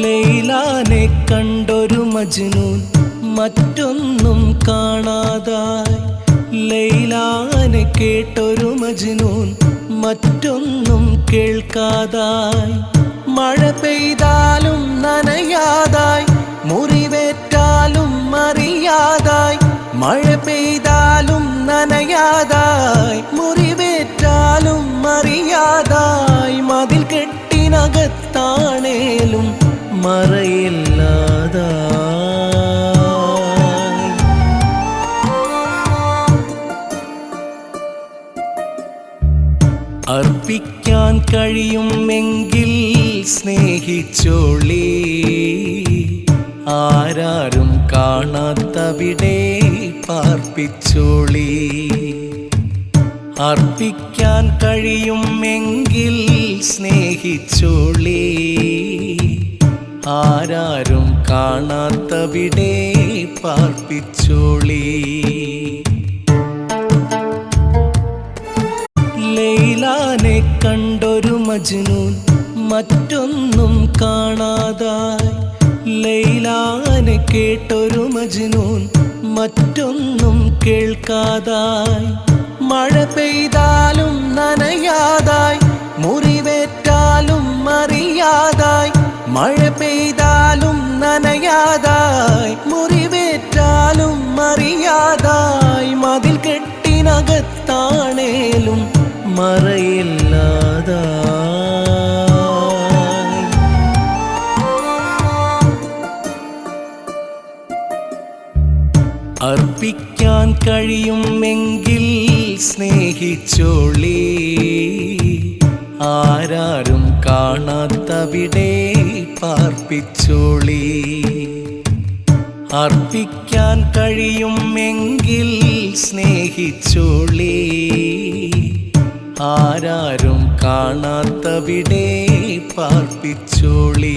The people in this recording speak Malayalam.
ലൈലാനെ കണ്ടൊരു മജ്നൂൻ മറ്റൊന്നും കാണാതായി. ലൈലാനെ കേട്ടൊരു മജ്നൂൻ മറ്റൊന്നും കേൾക്കാതായി. മഴ പെയ്താലും നനയാതായി. മുറിവേറ്റാലും അർപ്പിക്കാൻ കഴിയുമെങ്കിൽ സ്നേഹിച്ചോളി. ആരാരും കാണാത്തവിടെ പാർപ്പിച്ചോളി. അർപ്പിക്കാൻ കഴിയുമെങ്കിൽ സ്നേഹിച്ചോളി. ആരാരും കാണാത്തവിടെ പാർപ്പിച്ചോളി. ലൈലാനെ കണ്ടൊരു മജ്നൂൻ മറ്റൊന്നും കാണാതായി. ലൈലാനെ കേട്ടൊരു മജ്നൂൻ മറ്റൊന്നും കേൾക്കാതായി. മഴ പെയ്താലും നനയാതായി. മുറിവേറ്റാലും അറിയാതായി. മഴ പെയ്താലും നനയാതായി മുറിവേറ്റാലും മറിയാതായി മതിൽ കെട്ടിനകത്താണേലും മറയില്ലാതായി. അർപ്പിക്കാൻ കഴിയുമെങ്കിൽ സ്നേഹിച്ചോളി ആരാരും കാണാത്തവിടെ പാർപ്പിച്ചോളി. അർപ്പിക്കാൻ കഴിയുമെങ്കിൽ സ്നേഹിച്ചോളി. ആരാരും കാണാത്തവിടെ പാർപ്പിച്ചോളി.